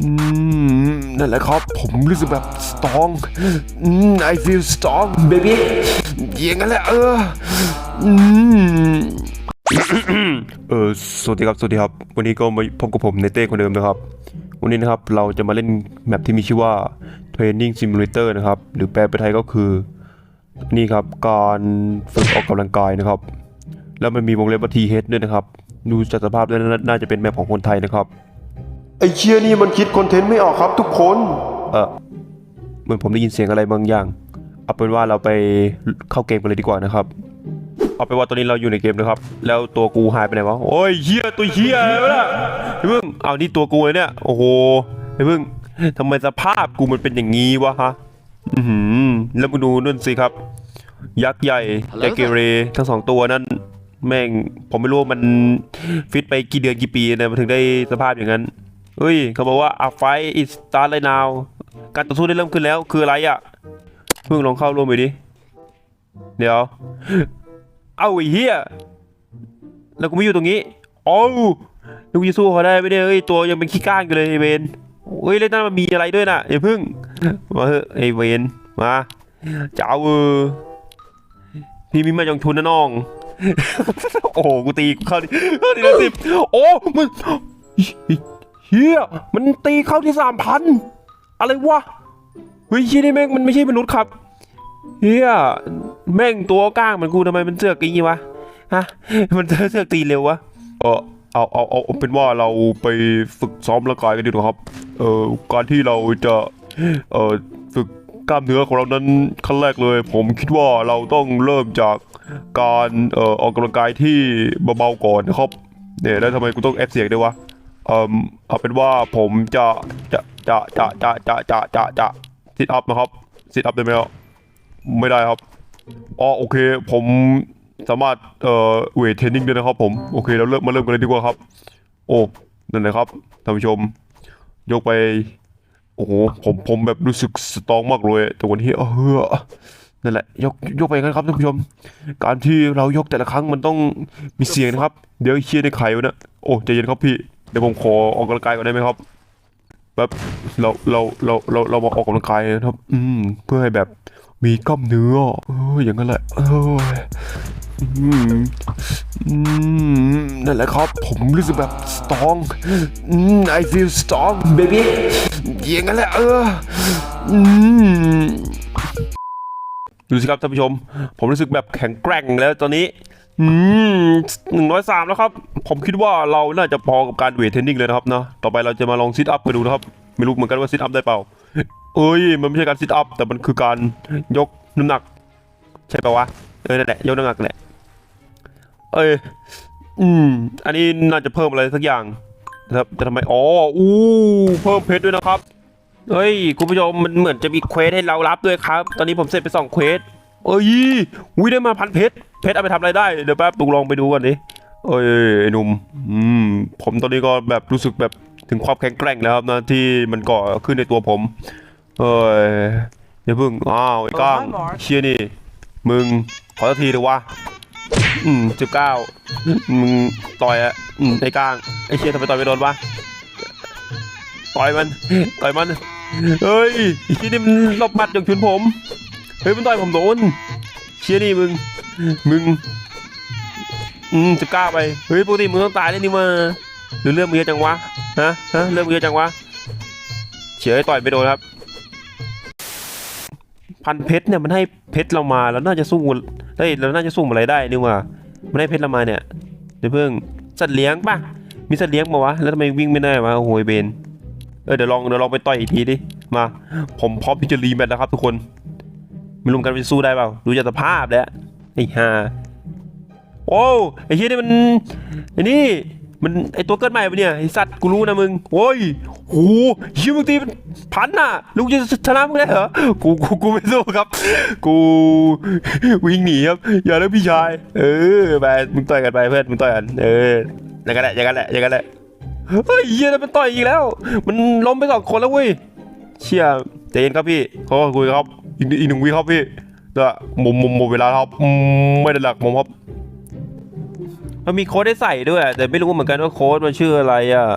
อนั่นแหละครับ ผมรู้สึกแบบ strong อืม I feel strong baby อย่างนั้นแหละเอออืมเออสวัสดีครับ สวัสดีครับ วันนี้ก็มาพบกับผมในเต้คนเดิมนะครับ วันนี้นะครับเราจะมาเล่นแมปที่มีชื่อว่า Training Simulator นะครับ หรือแปลเป็นไทยก็คือ นี่ครับ การฝึกออกกำลังกายนะครับ แล้วมันมีวงเล็บว่า TH ด้วยนะครับ ดูจากสภาพแล้วน่าจะเป็นแมปของคนไทยนะครับ ไอเชียนี่มันคิดคอนเทนต์ไม่ออกครับทุกคน เออเหมือนผมได้ยินเสียงอะไรบางอย่าง เอาเป็นว่าเราไปเข้าเกมกันเลยดีกว่านะครับ เอาเป็นว่าตอนนี้เราอยู่ในเกมนะครับ แล้วตัวกูหายไปไหนวะ โอ้ยเฮียตัวเฮียอะไรวะเนี่ยไอ้เพิ่งเอานี่ตัวกูเลยเนี่ย โอ้โหไอ้เพิ่งทำไมสภาพกูมันเป็นอย่างนี้วะฮะ อือหือ แล้วมาดูนั่นสิครับ ยักษ์ใหญ่ใจเกเรทั้งสองตัวนั้นแม่งผมไม่รู้ว่ามันฟิตไปกี่เดือนกี่ปีนะมันถึงได้สภาพอย่างนั้น เฮ้ยเขาบอกว่า a fight is start right now การต่อสู้ได้เริ่มขึ้นแล้วคืออะไรอะเพิ่งลองเข้าร่วมไปดิเดี๋ยว เอาไอ้เหี้ยแล้วกูไม่อยู่ตรงนี้โอ้าวแล้วกูจะสู้เขาได้ไมเนี่ยเอ้ยตัวยังเป็นขี้ก้างอยู่เลยไอเวนเฮ้ยแล้วนั่นมันมีอะไรด้วยน่ะอย่าเพิ่งมาเถอะไอเวนมาจะเอาเออพี่มีมาจองทุนนะน้อง โอ้โหกูตีเข้าดิเข้าทีละสิบโอ้มัน เฮียมันตีเข้าที่สามพันอะไรวะเฮ้ยเฮียนี่แม่งมันไม่ใช่มนุษย์ครับเฮียแม่งตัวก้างเหมือนกูทำไมมันเสือกอย่างงี้วะฮะมันเสือกตีเร็ววะเออเอาเอาเอาเอาเป็นว่าเราไปฝึกซ้อมร่างกายกันดีกว่าครับเอ่อการที่เราจะเอ่อฝึกกล้ามเนื้อของเรานั้นขั้นแรกเลย ผมคิดว่าเราต้องเริ่มจากการเอ่อออกกำลังกายที่เบาๆก่อนนะครับเนี่ยแล้วทำไมกูต้องแอปเสียงด้วยวะ เอ่อเอาเป็นว่าผมจะจะจะจะจะจะจะจะจะซิทอัพนะครับซิทอัพได้ไหมครับไม่ได้ครับอ๋อโอเค ผมสามารถเอ่อเวทเทรนนิ่งด้วยนะครับ ผมโอเคเราเริ่มมาเริ่มกันเลยดีกว่าครับ โอ้นั่นนะครับท่านผู้ชม ยกไป โอ้โหผมผมแบบรู้สึกสตองมากเลยแต่วันนี้เออนั่นแหละยกยกไปกันครับท่านผู้ชม การที่เรายกแต่ละครั้งมันต้องมีเสียงนะครับ เดี๋ยวเชียในไข่วะนะโอ้ใจเย็นครับพี่ เดี๋ยวผมขอออกกำลังกายก่อนได้ไหมครับ แบบเราเราเราเราเรามาออกกำลังกายนะครับ อืม เพื่อให้แบบมีกล้ามเนื้อเอออย่างนั้นแหละเอออืมอืมนั่นแหละครับ ผมรู้สึกแบบ strong อืม I feel strong baby อย่างนั้นแหละเอออืมดูสิครับท่านผู้ชม ผมรู้สึกแบบแข็งแกร่งแล้วตอนนี้ อืมหนึ่งร้อยสามแล้วครับ ผมคิดว่าเราน่าจะพอกับการเวทเทรนนิ่งเลยนะครับเนาะต่อไปเราจะมาลองซิทอัพกันดูนะครับ ไม่รู้เหมือนกันว่าซิทอัพได้เปล่า เอ้ย มันไม่ใช่การซิทอัพแต่มันคือการยกน้ำหนัก ใช่ปะวะ เออนั่นแหละ ยกน้ำหนักแหละ เอ้ย อืม อันนี้น่าจะเพิ่มอะไรสักอย่างนะครับแต่ทำไม อ๋อ อู้ เพิ่มเพชรด้วยนะครับ เฮ้ย คุณผู้ชมมันเหมือนจะมีเควสให้เรารับด้วยครับ ตอนนี้ผมเสร็จไปสองเควส เอ้ยวิได้มาพันเพชร เพชรเอาไปทำอะไรได้ เดี๋ยวแป๊บตุงลองไปดูก่อนดิเอ้ยไอ้หนุ่มอืมผมตอนนี้ก็แบบรู้สึกแบบถึงความแข็งแกร่งแล้วครับนะที่มันก่อขึ้นในตัวผม เอ้ยอย่าเพิ่งอ้าวไอ้ก้างเชียนี่ มึงขอสักทีเถอะวะอืมสิบเก้ามึงต่อยอะอืมไอ้ก้างไอ้เชียทำไมต่อยไม่โดนวะต่อยมันต่อยมันเฮ้ยไอ้ที่นี่มันหลบหมัดอย่างชุนผมเฮ้ยมันต่อยผมโดน เชียนี่มึง มึง อืมจะกล้าไป เฮ้ยปกติมึงต้องตายเลยนี่มาหรือเรื่องมึงเยอะจังวะ ฮะ ฮะ เรื่องมึงเยอะจังวะ เฉยต่อยไม่โดนครับ พันเพชรเนี่ยมันให้เพชรเรามาแล้วน่าจะสู้เฮ้ยเราน่าจะสู้อะไรได้นี่ว่ามันให้เพชรเรามาเนี่ยเดี๋ยวเพิ่งสัตว์เลี้ยงป่ะ มีสัตว์เลี้ยงมาวะ แล้วทำไมวิ่งไม่ได้วะโอ้โหเบน เออเดี๋ยวลองเดี๋ยวลองไปต่อยอีกทีดิ มา ผมพร้อมที่จะรีแมตช์แล้วครับทุกคน ไม่รู้เหมือนกันว่าจะสู้ได้เปล่าดูจากสภาพแล้วไอ้ห่าโอ้ไอ้เฮียนี่มันไอ้นี่มันไอ้ตัวเกิดใหม่ปะเนี่ยไอ้สัตว์กูรู้นะมึงโอ้ยโหเฮียมึงตีเป็นพันน่ะลูกจะชนะมึงได้เหรอกูกูกูไม่สู้ครับ กูวิ่งหนีครับอย่าเลยพี่ชาย เออไปมึงต่อยกันไปเพื่อนมึงต่อยกันเอออย่างนั้นแหละอย่างนั้นแหละอย่างนั้นแหละเฮ้ยเฮียนั่นมันต่อยอีกแล้ว มันล้มไปสองคนแล้วเว้ยเชี่ยใจเย็นครับพี่ขาก็คุยครับ อีกอีกหนึ่งวิครับพี่แต่หมุมมุมหมดเวลาครับอืมไม่ได้หลักมุมครับมันมีโค้ดให้ใส่ด้วย แต่ไม่รู้เหมือนกันว่าโค้ดมันชื่ออะไรอะ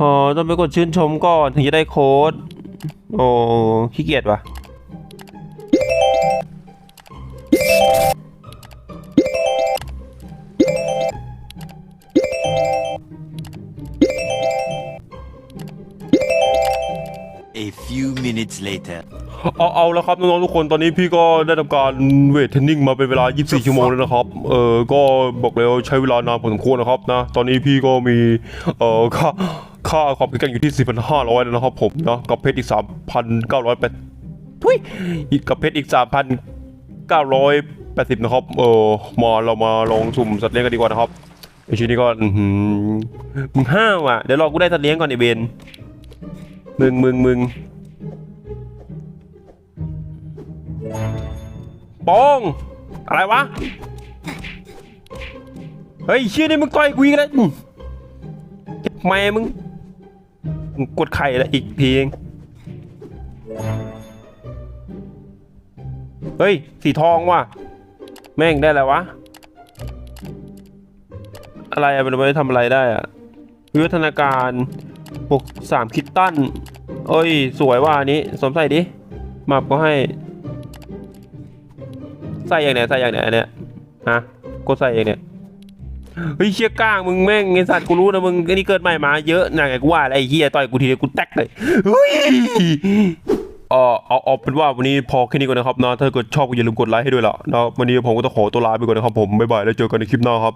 อ๋อต้องไปกดชื่นชมก่อนถึงจะได้โค้ด โอ้ขี้เกียจว่ะ A few minutes later. เอาเอาแล้วครับน้องๆทุกคนตอนนี้พี่ก็ได้ทำการเวทเทรนนิ่งมาเป็นเวลา 24 ชั่วโมงแล้วนะครับ เออก็บอกเลยว่าใช้เวลานานพอสมควรนะครับนะ ตอนนี้พี่ก็มี เอ่อค่าค่าความแข็งแกร่งอยู่ที่ 4,500แล้วนะครับผมนะกับเพชรอีก 3,908ทุยอีกกับเพชรอีก 3,980 นะครับ เออมาเรามาลองสุ่มสัตว์เลี้ยงกันดีกว่านะครับไอชิ้นนี้ก็อื้อหือมึงห้าวอะเดี๋ยวรอกูได้สัตว์เลี้ยงก่อนไอเบน มึงมึงมึงปอง อะไรวะ เฮ้ยเชี่ยนี่มึงต่อยกูอีกแล้วเจ็บแม่มึง มึงกดไข่แล้วอีกทีเองเฮ้ย สีทองว่ะ แม่งได้แล้ววะ อะไรอะมันไม่ทำอะไรได้อะวิวัฒนาการบวกสามคิตตัน เอ้ย สวยว่ะอันนี้สมใส่ดิมับก็ให้ ใส่อย่างเนี้ยใส่อย่างเนี้ยอันเนี้ยฮะกูใส่อย่างเนี้ยเฮ้ยเชี่ยก้างมึงแม่งไอสัตว์กูรู้นะมึงไอ้นี่เกิดใหม่มาเยอะนะไงกูว่าแล้วไอ้เหี้ยต่อยกูทีเดียวกูแตกเลยเฮ้ยเออเอาเอาเป็นว่าวันนี้พอแค่นี้ก่อนนะครับนะถ้าเกิดชอบก็อย่าลืมกดไลค์ให้ด้วยล่ะนะวันนี้ผมก็ต้องขอตัวลาไปก่อนนะครับผมบ๊ายบายแล้วเจอกันในคลิปหน้าครับ